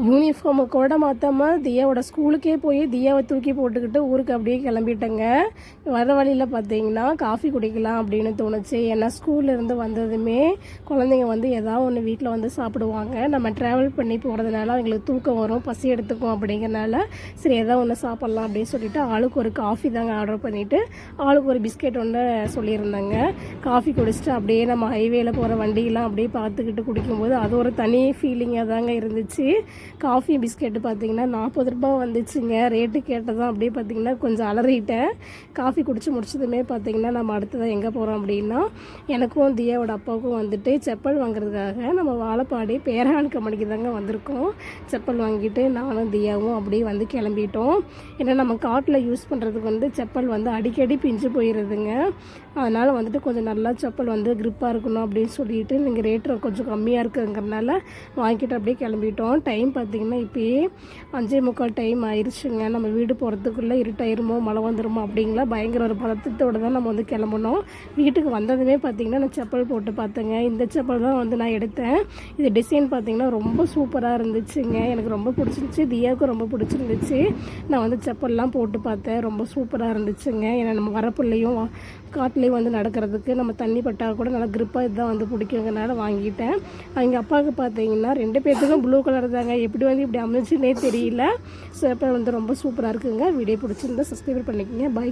யூனிஃபார்மை கூட மாற்றாம தியாவோட ஸ்கூலுக்கே போய் தியாவை தூக்கி போட்டுக்கிட்டு ஊருக்கு அப்படியே கிளம்பிட்டேங்க. வர வழியில் பார்த்தீங்கன்னா காஃபி குடிக்கலாம் அப்படின்னு தோணுச்சு. ஏன்னா ஸ்கூல்லேருந்து வந்ததுமே குழந்தைங்க வந்து ஏதாவது ஒன்று வீட்டில் வந்து சாப்பிடுவாங்க. நம்ம ட்ராவல் பண்ணி போகிறதுனால அவங்களுக்கு தூக்கம் வரும் பசி எடுத்துக்கும் அப்படிங்கிறனால சரி ஏதாவது ஒன்று சாப்பிட்லாம் அப்படின்னு சொல்லிட்டு ஆளுக்கு ஒரு காஃபி தாங்க ஆர்டர் பண்ணிவிட்டு ஆளுக்கு ஒரு பிஸ்கெட் ஒன்று சொல்லியிருந்தாங்க. காஃபி குடிச்சிட்டு அப்படியே நம்ம ஹைவேல போகிற வண்டியெல்லாம் அப்படியே பார்த்துக்கிட்டு குடிக்கும்போது அது ஒரு தனி ஃபீலிங்காக தாங்க இருந்துச்சு. காஃபி பிஸ்கெட்டு பார்த்தீங்கன்னா நாற்பது ரூபாய் வந்துச்சுங்க. ரேட்டு கேட்டதான் அப்படியே பார்த்தீங்கன்னா கொஞ்சம் அலறிட்டேன். காஃபி குடிச்சு முடிச்சதுமே பார்த்தீங்கன்னா நம்ம அடுத்ததான் எங்கே போகிறோம் அப்படின்னா எனக்கும் தியாவோட அப்பாவுக்கும் வந்துட்டு செப்பல் வாங்குறதுக்காக நம்ம வாழைப்பாடி பேரான் கம்பெனிக்கு தாங்க வந்திருக்கோம். செப்பல் வாங்கிட்டு நானும் தியாவும் அப்படியே வந்து கிளம்பிட்டோம். ஏன்னா நம்ம காட்டில் யூஸ் பண்ணுறதுக்கு வந்து செப்பல் வந்து அடிக்கடி பிஞ்சு போயிடுதுங்க அதனால் வந்துட்டு கொஞ்சம் நல்லா செப்பல் வந்து க்ரிப்பாக இருக்கணும் அப்படின்னு சொல்லிட்டு நீங்கள் ரேட்டு கொஞ்சம் கம்மியாக இருக்குங்கிறனால வாங்கிட்டு அப்படியே கிளம்பிட்டோம். டைம் பார்த்தீங்கன்னா இப்போயே அஞ்சே முக்கால் டைம் ஆயிடுச்சுங்க நம்ம வீடு போகிறதுக்குள்ளே இருட்டாயிருமோ மழை வந்துருமோ அப்படிங்களா? பயங்கர ஒரு பதத்தத்தோடு தான் நம்ம வந்து கிளம்பணும் வீட்டுக்கு வந்ததுமே பார்த்தீங்கன்னா நான் செப்பல் போட்டு பார்த்தேங்க. இந்த செப்பல் தான் வந்து நான் எடுத்தேன். இது டிசைன் பார்த்தீங்கன்னா ரொம்ப சூப்பராக இருந்துச்சுங்க. எனக்கு ரொம்ப பிடிச்சிருந்துச்சி. தியாவுக்கும் ரொம்ப பிடிச்சிருந்துச்சு. நான் வந்து செப்பல்லாம் போட்டு பார்த்தேன். ரொம்ப சூப்பராக இருந்துச்சுங்க. ஏன்னா நம்ம வரப்புள்ளையும் காட்டுலேயும் வந்து நடக்கிறதுக்கு நம்ம தண்ணி பட்டால் கூட நல்லா க்ரிப்பாக இதுதான் வந்து பிடிக்குங்கிறனால வாங்கிட்டேன். அவங்க அப்பாவுக்கு பார்த்தீங்கன்னா ரெண்டு பேர்த்துக்கும் ப்ளூ கலர் தாங்க. எப்படி வந்து இப்படி அமைச்சுன்னே தெரியல. ஸோ இப்போ வந்து ரொம்ப சூப்பராக இருக்குங்க. வீடியோ பிடிச்சிருந்தா சப்ஸ்கிரைப் பண்ணிக்கோங்க. பை